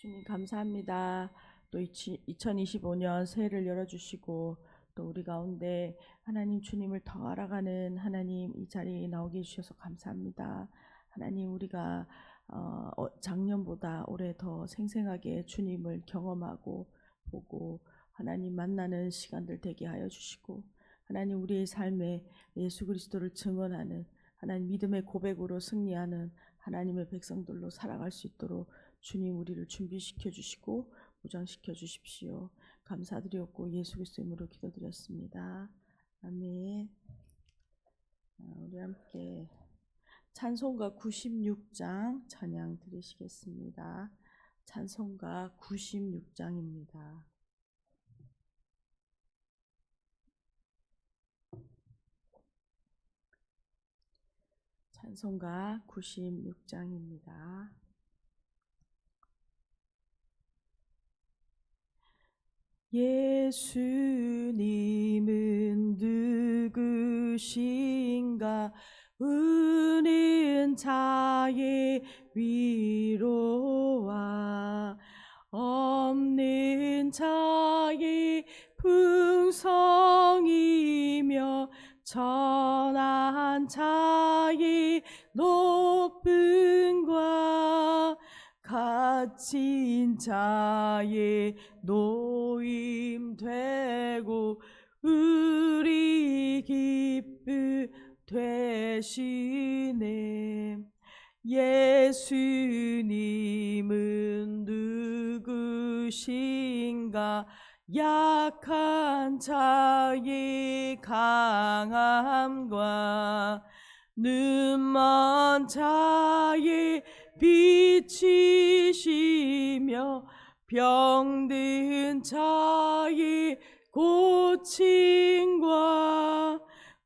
주님 감사합니다. 또 2025년 새해를 열어주시고 또 우리 가운데 하나님 주님을 더 알아가는 하나님 이 자리에 나오게 해주셔서 감사합니다. 하나님 우리가 어, 어, 작년보다 올해 더 생생하게 주님을 경험하고 보고 하나님 만나는 시간들 되게 하여 주시고 하나님 우리의 삶에 예수 그리스도를 증언하는 하나님 믿음의 고백으로 승리하는 하나님의 백성들로 살아갈 수 있도록 주님 우리를 준비시켜 주시고 보장시켜 주십시오. 감사드렸고 예수 그리스도 이름으로 기도드렸습니다. 아멘. 아, 우리 함께 찬송가 96장 찬양 드리시겠습니다. 찬송가 96장입니다. 찬송가 96장입니다. 예수님은 누구신가? 우는 자의 위로와 없는 자의 풍성이며 천한 자의 높음과 갇힌 자의 노임 되고 우리 기쁨 되시네. 예수님은 누구신가? 약한 자의 강함과 눈먼 자의 빛이시며 병든 자의 고침과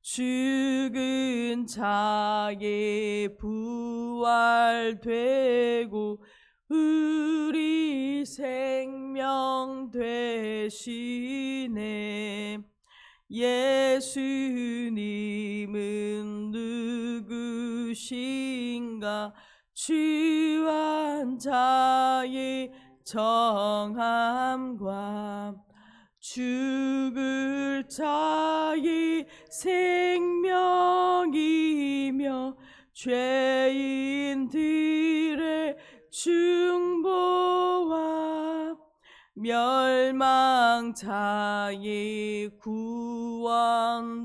죽은 자의 부활되고 우리 생명 되시네. 예수님은 누구신가 주한 자의 정함과 죽을 자의 생명이며 죄인들의 중보와 멸망자의 구원되고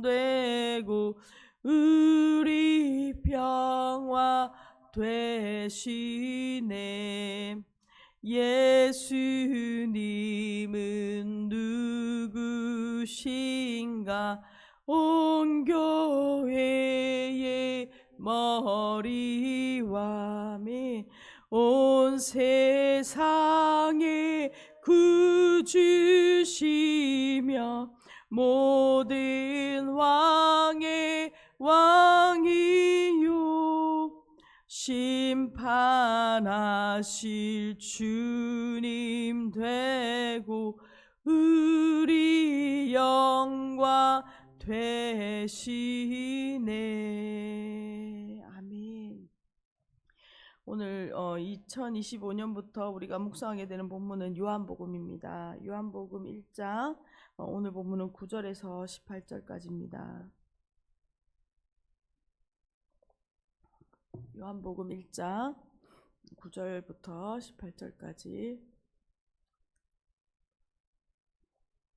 되시네. 예수님은 누구신가? 온 교회의 머리와 온 세상의 구주시며 모든 왕의 왕이요 심판하실 주님 되고 우리 영광 되시네. 아멘. 오늘 어, 2025년부터 우리가 묵상하게 되는 본문은 요한복음입니다. 요한복음 1장 어, 오늘 본문은 9절에서 18절까지입니다 요한복음 1장 9절부터 18절까지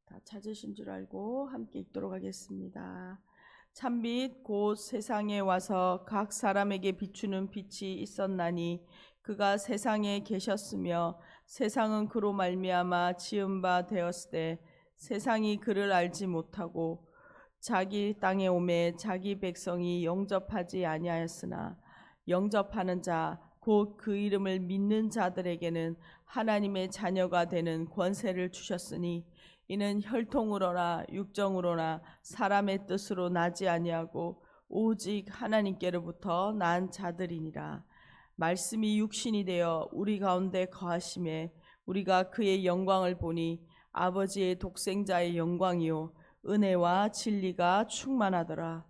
다 찾으신 줄 알고 함께 읽도록 하겠습니다. 참빛 곧 세상에 와서 각 사람에게 비추는 빛이 있었나니 그가 세상에 계셨으며 세상은 그로 말미암아 지은 바 되었을 때 세상이 그를 알지 못하고 자기 땅에 오매 자기 백성이 영접하지 아니하였으나 영접하는 자 곧 그 이름을 믿는 자들에게는 하나님의 자녀가 되는 권세를 주셨으니 이는 혈통으로나 육정으로나 사람의 뜻으로 나지 아니하고 오직 하나님께로부터 난 자들이니라. 말씀이 육신이 되어 우리 가운데 거하심에 우리가 그의 영광을 보니 아버지의 독생자의 영광이요 은혜와 진리가 충만하더라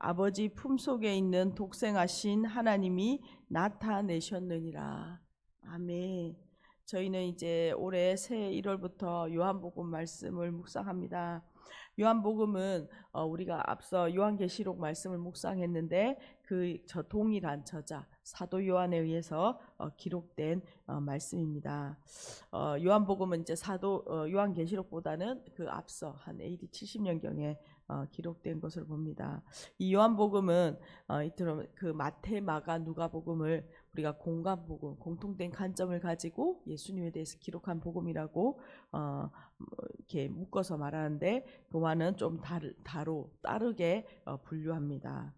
아버지 품속에 있는 독생하신 하나님이 나타내셨느니라. 아멘. 저희는 이제 올해 새 1월부터 요한복음 말씀을 묵상합니다. 요한복음은 어, 우리가 앞서 요한계시록 말씀을 묵상했는데 그 저 동일한 저자 사도 요한에 의해서 어, 기록된 어, 말씀입니다. 어, 요한복음은 이제 사도 어, 요한계시록보다는 그 앞서 한 AD 70년 경에 어, 기록된 것으로 봅니다. 이 요한복음은 어, 이처럼 그 마태, 마가, 누가복음을 우리가 공간 복음, 공통된 관점을 가지고 예수님에 대해서 기록한 복음이라고 어, 뭐 이렇게 묶어서 말하는데 그와는 좀 다르, 어, 분류합니다.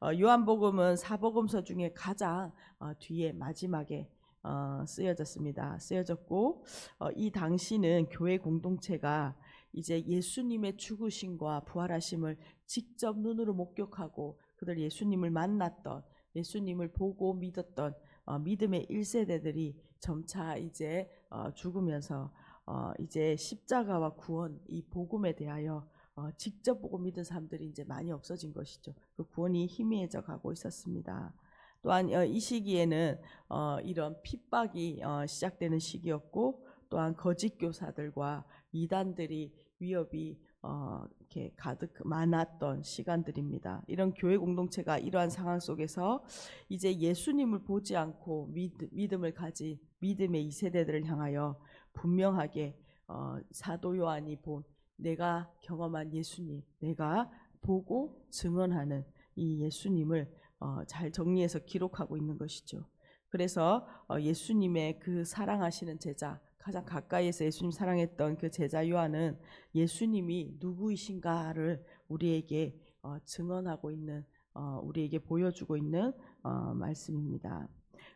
어, 요한복음은 사복음서 중에 가장 어, 뒤에 마지막에 어, 쓰여졌습니다. 쓰여졌고 어, 이 당시는 교회 공동체가 이제 예수님의 죽으심과 부활하심을 직접 눈으로 목격하고 그들 예수님을 만났던 예수님을 보고 믿었던 어, 믿음의 1세대들이 점차 이제 어, 죽으면서 어, 이제 십자가와 구원 이 복음에 대하여 어, 직접 보고 믿은 사람들이 이제 많이 없어진 것이죠. 그 구원이 희미해져 가고 있었습니다. 또한 어, 이 시기에는 어, 이런 핍박이 어, 시작되는 시기였고 또한 거짓 교사들과 이단들이 위협이 어, 이렇게 가득 많았던 시간들입니다. 이런 교회 공동체가 이러한 상황 속에서 이제 예수님을 보지 않고 믿, 믿음 을 가진 믿음의 이 세대들을 향하여 분명하게 어, 사도 요한이 본 내가 경험한 예수님, 내가 보고 증언하는 이 예수님을 어, 잘 정리해서 기록하고 있는 것이죠. 그래서 어, 예수님의 그 사랑하시는 제자, 가장 가까이에서 예수님 사랑했던 그 제자 요한은 예수님이 누구이신가를 우리에게 어, 증언하고 있는 어, 우리에게 보여주고 있는 어, 말씀입니다.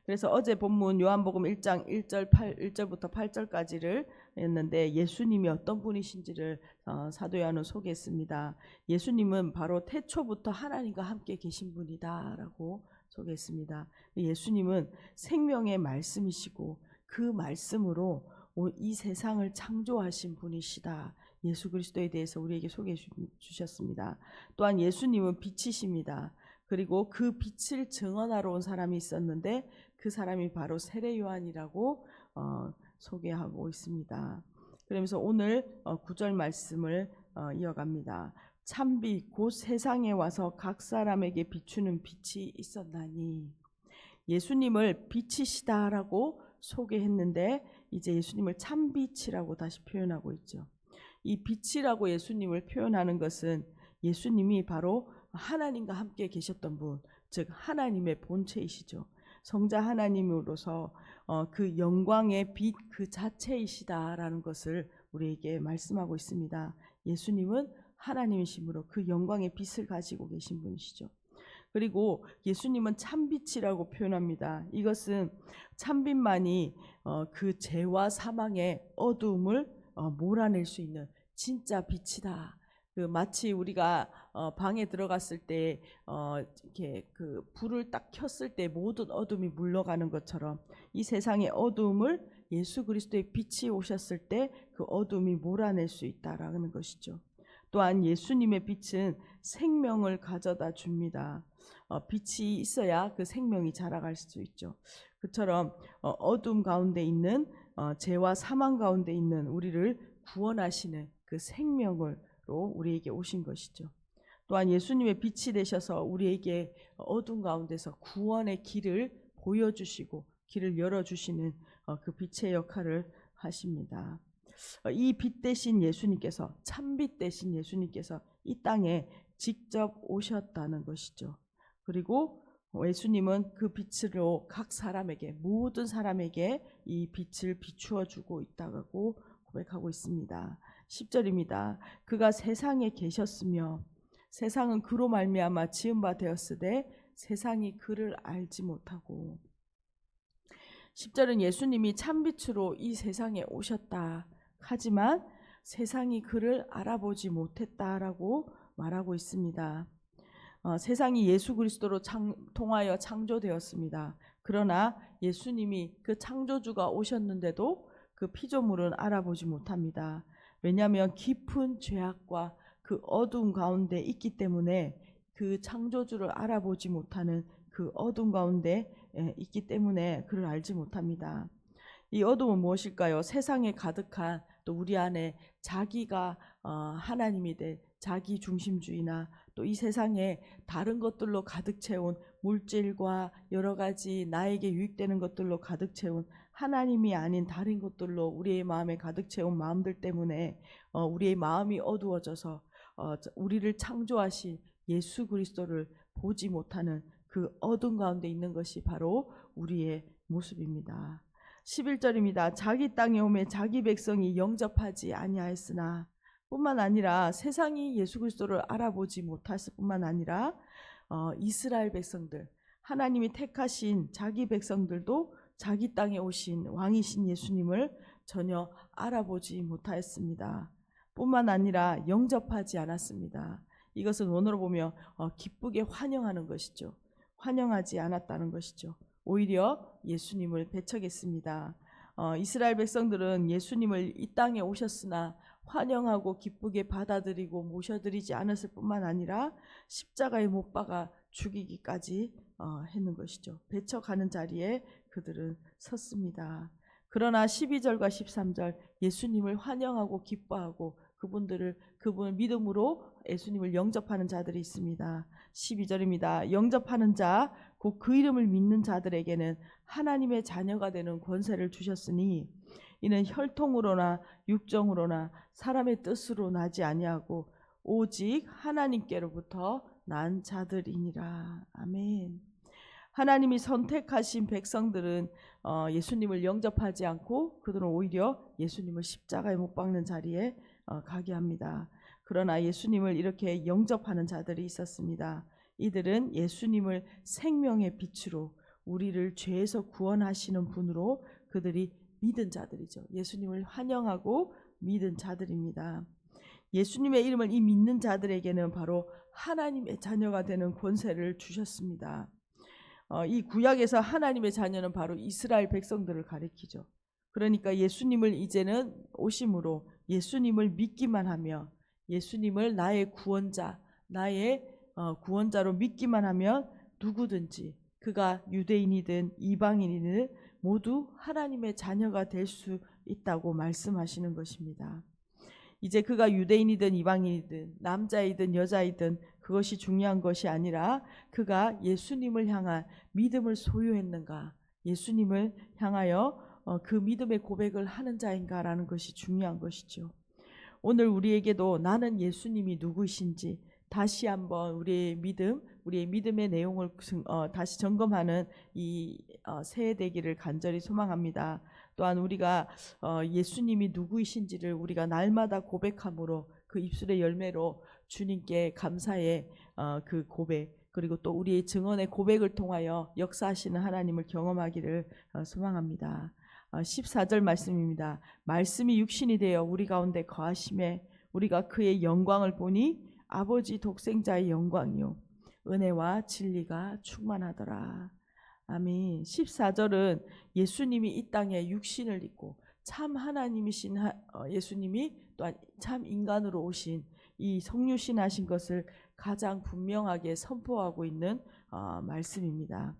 그래서 어제 본문 요한복음 1장 1절 8 1절부터 8절까지를 했는데 예수님이 어떤 분이신지를 어, 사도 요한은 소개했습니다. 예수님은 바로 태초부터 하나님과 함께 계신 분이다라고 소개했습니다. 예수님은 생명의 말씀이시고 그 말씀으로 오- 이 세상을 창조하신 분이시다. 예수 그리스도에 대해서 우리에게 소개해 주- 주셨습니다. 또한 예수님은 빛이십니다. 그리고 그 빛을 증언하러 온 사람이 있었는데 그 사람이 바로 세례 요한이라고 어, 소개하고 있습니다. 그러면서 오늘 어, 구절 말씀을 어, 이어갑니다. 참빛 곧 세상에 와서 각 사람에게 비추는 빛이 있었나니 예수님을 빛이시다라고 소개했는데 이제 예수님을 참빛이라고 다시 표현하고 있죠. 이 빛이라고 예수님을 표현하는 것은 예수님이 바로 하나님과 함께 계셨던 분, 즉 하나님의 본체이시죠. 성자 하나님으로서 어, 그 영광의 빛 그 자체이시다라는 것을 우리에게 말씀하고 있습니다. 예수님은 하나님이시므로 그 영광의 빛을 가지고 계신 분이시죠. 그리고 예수님은 참빛이라고 표현합니다. 이것은 참빛만이 어, 그 죄와 사망의 어두움을 어, 몰아낼 수 있는 진짜 빛이다. 그 마치 우리가 어, 방에 들어갔을 때 어, 이렇게 그 불을 딱 켰을 때 모든 어둠이 물러가는 것처럼 이 세상의 어두움을 예수 그리스도의 빛이 오셨을 때 그 어둠이 몰아낼 수 있다라는 것이죠. 또한 예수님의 빛은 생명을 가져다 줍니다. 어, 빛이 있어야 그 생명이 자라갈 수 있죠. 그처럼 어, 어둠 가운데 있는 어, 죄와 사망 가운데 있는 우리를 구원하시는 그 생명으로 우리에게 오신 것이죠. 또한 예수님의 빛이 되셔서 우리에게 어둠 가운데서 구원의 길을 보여주시고 길을 열어주시는 어, 그 빛의 역할을 하십니다. 어, 이빛 대신 예수님께서 참빛 대신 예수님께서 이 땅에 직접 오셨다는 것이죠. 그리고 예수님은 그 빛으로 각 사람에게 모든 사람에게 이 빛을 비추어 주고 있다고 고백하고 있습니다. 10절입니다. 그가 세상에 계셨으며 세상은 그로 말미암아 지은 바 되었으되 세상이 그를 알지 못하고 10절은 예수님이 참빛으로 이 세상에 오셨다. 하지만 세상이 그를 알아보지 못했다라고 말하고 있습니다. 어, 세상이 예수 그리스도로 창, 통하여 창조되었습니다. 그러나 예수님이 그 창조주가 오셨는데도 그 피조물은 알아보지 못합니다. 왜냐하면 깊은 죄악과 그 어두운 가운데 있기 때문에 그 창조주를 알아보지 못하는 그 어두운 가운데 예, 있기 때문에 그를 알지 못합니다. 이 어둠은 무엇일까요? 세상에 가득한 또 우리 안에 자기가 어, 하나님이 될 자기 중심주의나 또 이 세상에 다른 것들로 가득 채운 물질과 여러 가지 나에게 유익되는 것들로 가득 채운 하나님이 아닌 다른 것들로 우리의 마음에 가득 채운 마음들 때문에 어, 우리의 마음이 어두워져서 어, 우리를 창조하신 예수 그리스도를 보지 못하는 그 어둠 가운데 있는 것이 바로 우리의 모습입니다. 11절입니다. 자기 땅에 오매 자기 백성이 영접하지 아니하였으나 뿐만 아니라 세상이 예수 그리스도를 알아보지 못했을 뿐만 아니라 어, 이스라엘 백성들 하나님이 택하신 자기 백성들도 자기 땅에 오신 왕이신 예수님을 전혀 알아보지 못하였습니다. 뿐만 아니라 영접하지 않았습니다. 이것은 원어로 보면 어, 기쁘게 환영하는 것이죠. 환영하지 않았다는 것이죠. 오히려 예수님을 배척했습니다. 어, 이스라엘 백성들은 예수님을 이 땅에 오셨으나 환영하고 기쁘게 받아들이고 모셔드리지 않았을 뿐만 아니라 십자가에 못 박아 죽이기까지 어, 했는 것이죠. 배척하는 자리에 그들은 섰습니다. 그러나 12절과 13절 예수님을 환영하고 기뻐하고 그분들을 그분을 믿음으로 예수님을 영접하는 자들이 있습니다. 12절입니다. 영접하는 자, 곧 그 이름을 믿는 자들에게는 하나님의 자녀가 되는 권세를 주셨으니 이는 혈통으로나 육정으로나 사람의 뜻으로 나지 아니하고 오직 하나님께로부터 난 자들이니라. 아멘. 하나님이 선택하신 백성들은 어, 예수님을 영접하지 않고 그들은 오히려 예수님을 십자가에 못 박는 자리에 어, 가게 합니다. 그러나 예수님을 이렇게 영접하는 자들이 있었습니다. 이들은 예수님을 생명의 빛으로 우리를 죄에서 구원하시는 분으로 그들이 믿은 자들이죠. 예수님을 환영하고 믿은 자들입니다. 예수님의 이름을 이 믿는 자들에게는 바로 하나님의 자녀가 되는 권세를 주셨습니다. 어, 이 구약에서 하나님의 자녀는 바로 이스라엘 백성들을 가리키죠. 그러니까 예수님을 이제는 오심으로 예수님을 믿기만 하며 예수님을 나의 구원자, 나의 어, 구원자로 믿기만 하면 누구든지 그가 유대인이든 이방인이든 모두 하나님의 자녀가 될 수 있다고 말씀하시는 것입니다. 이제 그가 유대인이든 이방인이든 남자이든 여자이든 그것이 중요한 것이 아니라 그가 예수님을 향한 믿음을 소유했는가, 예수님을 향하여 어, 그 믿음의 고백을 하는 자인가라는 것이 중요한 것이죠. 오늘 우리에게도 나는 예수님이 누구이신지 다시 한번 우리의 믿음, 우리의 믿음의 내용을 어, 다시 점검하는 이 어, 새해 되기를 간절히 소망합니다. 또한 우리가 어, 예수님이 누구이신지를 우리가 날마다 고백함으로 그 입술의 열매로 주님께 감사의 어, 그 고백 그리고 또 우리의 증언의 고백을 통하여 역사하시는 하나님을 경험하기를 어, 소망합니다. 14절 말씀입니다. 말씀이 육신이 되어 우리 가운데 거하심에 우리가 그의 영광을 보니 아버지 독생자의 영광이요 은혜와 진리가 충만하더라. 아멘. 14절은 예수님이 이 땅에 육신을 입고 참 하나님이신 어, 예수님이 또한 참 인간으로 오신 이 성유신하신 것을 가장 분명하게 선포하고 있는 어, 말씀입니다.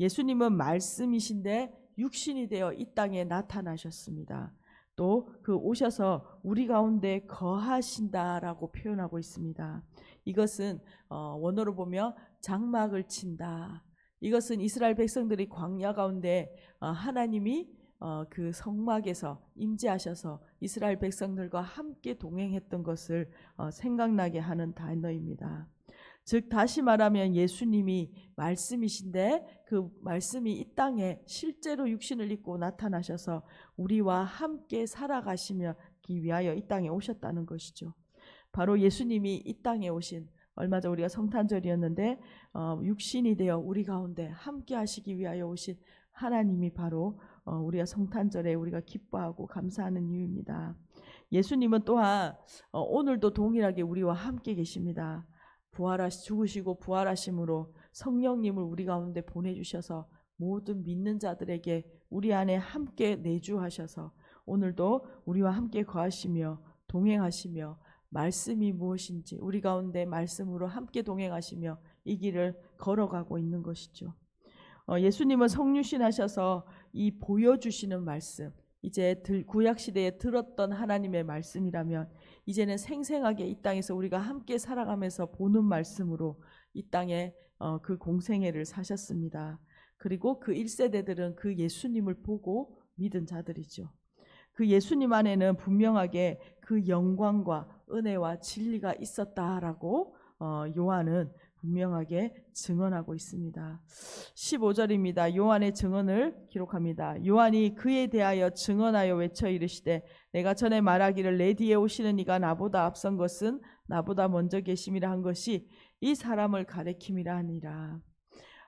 예수님은 말씀이신데 육신이 되어 이 땅에 나타나셨습니다. 또 그 오셔서 우리 가운데 거하신다라고 표현하고 있습니다. 이것은 어, 원어로 보면 장막을 친다. 이것은 이스라엘 백성들이 광야 가운데 어, 하나님이 어, 그 성막에서 임재하셔서 이스라엘 백성들과 함께 동행했던 것을 생각나게 하는 단어입니다. 즉 다시 말하면 예수님이 말씀이신데 그 말씀이 이 땅에 실제로 육신을 입고 나타나셔서 우리와 함께 살아가시기 위하여 이 땅에 오셨다는 것이죠. 바로 예수님이 이 땅에 오신 얼마 전 우리가 성탄절이었는데 어, 육신이 되어 우리 가운데 함께 하시기 위하여 오신 하나님이 바로 어, 우리가 성탄절에 우리가 기뻐하고 감사하는 이유입니다. 예수님은 또한 어, 오늘도 동일하게 우리와 함께 계십니다. 부활하시 죽으시고 부활하심으로 성령님을 우리 가운데 보내주셔서 모든 믿는 자들에게 우리 안에 함께 내주하셔서 오늘도 우리와 함께 거하시며 동행하시며 말씀이 무엇인지 우리 가운데 말씀으로 함께 동행하시며 이 길을 걸어가고 있는 것이죠. 어, 예수님은 성육신하셔서 이 보여주시는 말씀, 이제 들- 구약 시대에 들었던 하나님의 말씀이라면 이제는 생생하게 이 땅에서 우리가 함께 살아가면서 보는 말씀으로 이 땅에 어, 그 공생애를 사셨습니다. 그리고 그 1세대들은 그 예수님을 보고 믿은 자들이죠. 그 예수님 안에는 분명하게 그 영광과 은혜와 진리가 있었다라고 어, 요한은 분명하게 증언하고 있습니다. 15절입니다. 요한의 증언을 기록합니다. 요한이 그에 대하여 증언하여 외쳐 이르시되 내가 전에 말하기를 내 뒤에 오시는 이가 나보다 앞선 것은 나보다 먼저 계심이라 한 것이 이 사람을 가리킴이라 하니라.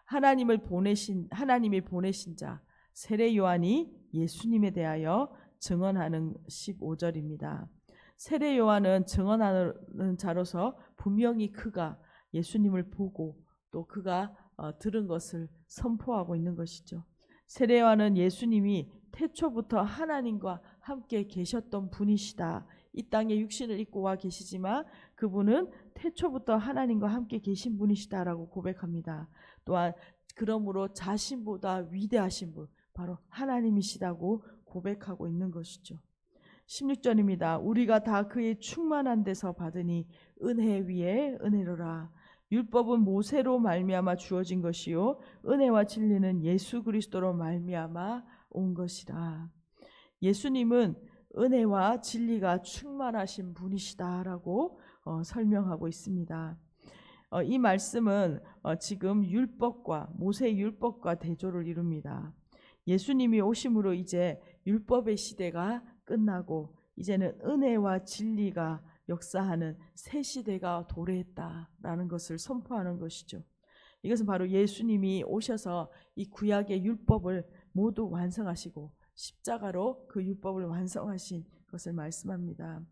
하나님을 보내신 하나님이 보내신 자 세례 요한이 예수님에 대하여 증언하는 15절입니다. 세례 요한은 증언하는 자로서 분명히 그가 예수님을 보고 또 그가 어, 들은 것을 선포하고 있는 것이죠. 세례 요한은 예수님이 태초부터 하나님과 함께 계셨던 분이시다. 이 땅에 육신을 입고 와 계시지만 그분은 태초부터 하나님과 함께 계신 분이시다라고 고백합니다. 또한 그러므로 자신보다 위대하신 분 바로 하나님이시다고 고백하고 있는 것이죠. 16절입니다. 우리가 다 그의 충만한 데서 받으니 은혜 위에 은혜로라. 율법은 모세로 말미암아 주어진 것이요 은혜와 진리는 예수 그리스도로 말미암아 온 것이라. 예수님은 은혜와 진리가 충만하신 분이시다라고 어, 설명하고 있습니다. 어, 이 말씀은 어, 지금 율법과 모세 율법과 대조를 이룹니다. 예수님이 오심으로 이제 율법의 시대가 끝나고 이제는 은혜와 진리가 역사하는 새 시대가 도래했다라는 것을 선포하는 것이죠. 이것은 바로 예수님이 오셔서 이 구약의 율법을 모두 완성하시고 십자가로 그 율법을 완성하신 것을 말씀합니다.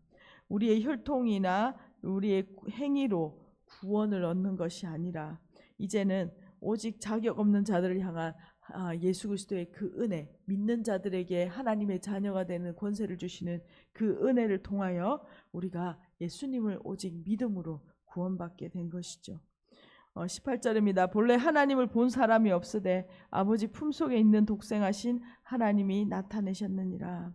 우리의 혈통이나 우리의 행위로 구원을 얻는 것이 아니라 이제는 오직 자격 없는 자들을 향한 아, 예수 그리스도의 그 은혜, 믿는 자들에게 하나님의 자녀가 되는 권세를 주시는 그 은혜를 통하여 우리가 예수님을 오직 믿음으로 구원받게 된 것이죠. 어, 18절입니다. 본래 하나님을 본 사람이 없으되 아버지 품속에 있는 독생하신 하나님이 나타내셨느니라.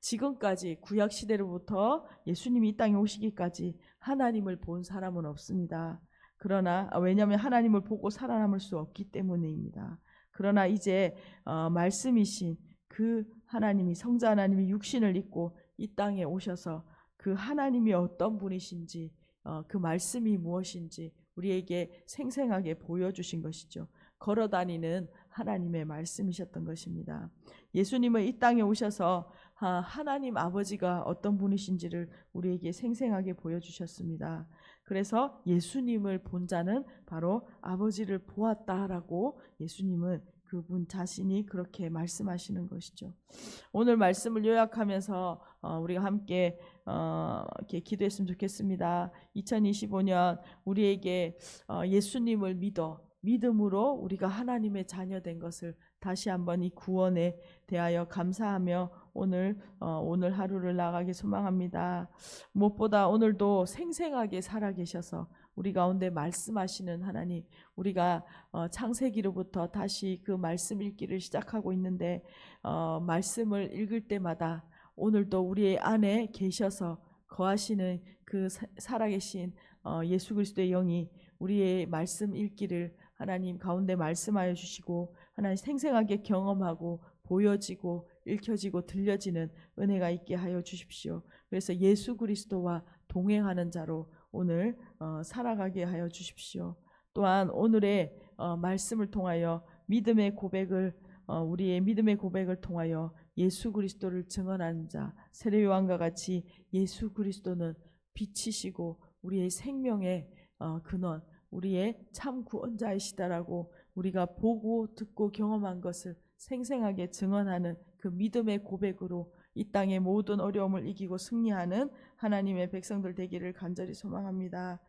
지금까지 구약 시대로부터 예수님이 이 땅에 오시기까지 하나님을 본 사람은 없습니다. 그러나 아, 왜냐하면 하나님을 보고 살아남을 수 없기 때문입니다. 그러나 이제 어, 말씀이신 그 하나님이 성자 하나님이 육신을 입고 이 땅에 오셔서 그 하나님이 어떤 분이신지 어, 그 말씀이 무엇인지 우리에게 생생하게 보여주신 것이죠. 걸어다니는 하나님의 말씀이셨던 것입니다. 예수님은 이 땅에 오셔서 아, 하나님 아버지가 어떤 분이신지를 우리에게 생생하게 보여주셨습니다. 그래서 예수님을 본 자는 바로 아버지를 보았다라고 예수님은 그분 자신이 그렇게 말씀하시는 것이죠. 오늘 말씀을 요약하면서 어, 우리가 함께 어, 이렇게 기도했으면 좋겠습니다. 2025년 우리에게 어, 예수님을 믿어 믿음으로 우리가 하나님의 자녀된 것을 다시 한번 이 구원에 대하여 감사하며 오늘 어, 오늘 하루를 나가기 소망합니다. 무엇보다 오늘도 생생하게 살아 계셔서 우리 가운데 말씀하시는 하나님, 우리가 어, 창세기로부터 다시 그 말씀 읽기를 시작하고 있는데 어, 말씀을 읽을 때마다 오늘도 우리 안에 계셔서 거하시는 그 사- 살아계신 어, 예수 그리스도의 영이 우리의 말씀 읽기를 하나님 가운데 말씀하여 주시고 하나님 생생하게 경험하고 보여지고 읽혀지고 들려지는 은혜가 있게 하여 주십시오. 그래서 예수 그리스도와 동행하는 자로 오늘 어, 살아가게 하여 주십시오. 또한 오늘의 어, 말씀을 통하여 믿음의 고백을 어, 우리의 믿음의 고백을 통하여 예수 그리스도를 증언하는 자 세례 요한과 같이 예수 그리스도는 빛이시고 우리의 생명의 어, 근원, 우리의 참 구원자이시다라고 우리가 보고 듣고 경험한 것을 생생하게 증언하는 그 믿음의 고백으로 이 땅의 모든 어려움을 이기고 승리하는 하나님의 백성들 되기를 간절히 소망합니다.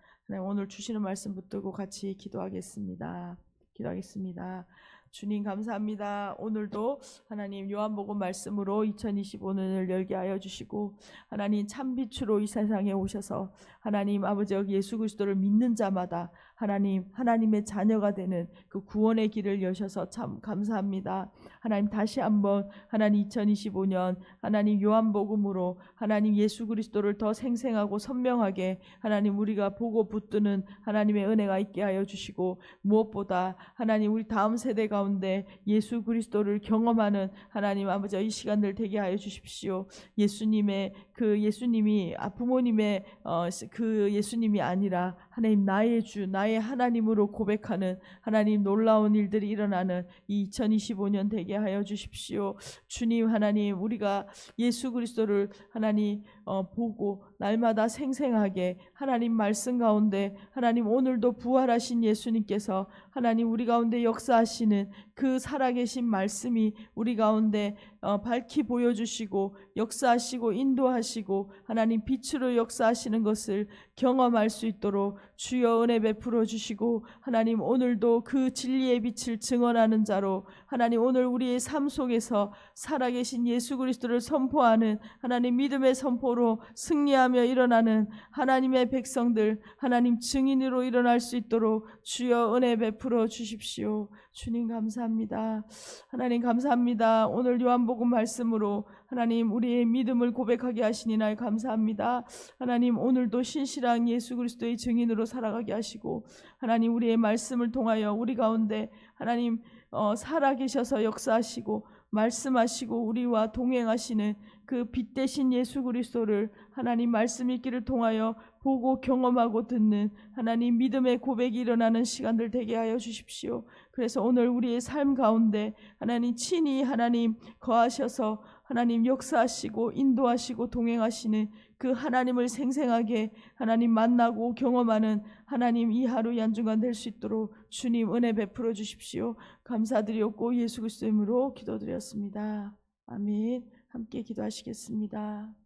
오늘 주시는 말씀 붙들고 같이 기도하겠습니다. 기도하겠습니다. 주님 감사합니다. 오늘도 하나님 요한복음 말씀으로 2025년을 열게 하여 주시고 하나님 참 빛으로 이 세상에 오셔서 하나님 아버지 예수 그리스도를 믿는 자마다 하나님 하나님의 자녀가 되는 그 구원의 길을 여셔서 참 감사합니다. 하나님 다시 한번 하나님 2025년 하나님 요한복음으로 하나님 예수 그리스도를 더 생생하고 선명하게 하나님 우리가 보고 붙드는 하나님의 은혜가 있게 하여 주시고 무엇보다 하나님 우리 다음 세대 가운데 예수 그리스도를 경험하는 하나님 아버지 이 시간들 되게 하여 주십시오. 예수님의 그 예수님이 아 부모님의 어, 그 예수님이 아니라 하나님 나의 주 나의 하나님으로 고백하는 하나님 놀라운 일들이 일어나는 이 2025년 되게 하여 주십시오. 주님 하나님 우리가 예수 그리스도를 하나님 어, 보고 날마다 생생하게 하나님 말씀 가운데 하나님 오늘도 부활하신 예수님께서 하나님 우리 가운데 역사하시는 그 살아계신 말씀이 우리 가운데 어, 밝히 보여주시고 역사하시고 인도하시고 하나님 빛으로 역사하시는 것을 경험할 수 있도록 주여 은혜 베풀어 주시고 하나님 오늘도 그 진리의 빛을 증언하는 자로 하나님 오늘 우리의 삶 속에서 살아계신 예수 그리스도를 선포하는 하나님 믿음의 선포로 승리하 며 일어나는 하나님의 백성들 하나님 증인으로 일어날 수 있도록 주여 은혜 베풀어 주십시오. 주님 감사합니다. 하나님 감사합니다. 오늘 요한복음 말씀으로 하나님 우리의 믿음을 고백하게 하시니 날 감사합니다. 하나님 오늘도 신실한 예수 그리스도의 증인으로 살아가게 하시고 하나님 우리의 말씀을 통하여 우리 가운데 하나님 어, 살아계셔서 역사하시고 말씀하시고 우리와 동행하시는 그 빛 대신 예수 그리스도를 하나님 말씀 읽기를 통하여 보고 경험하고 듣는 하나님 믿음의 고백이 일어나는 시간들 되게 하여 주십시오. 그래서 오늘 우리의 삶 가운데 하나님 친히 하나님 거하셔서 하나님 역사하시고 인도하시고 동행하시는 그 하나님을 생생하게 하나님 만나고 경험하는 하나님 이 하루 연중간 될 수 있도록 주님 은혜 베풀어 주십시오. 감사드리옵고 예수 그리스도 이름으로 기도드렸습니다. 아멘. 함께 기도하시겠습니다.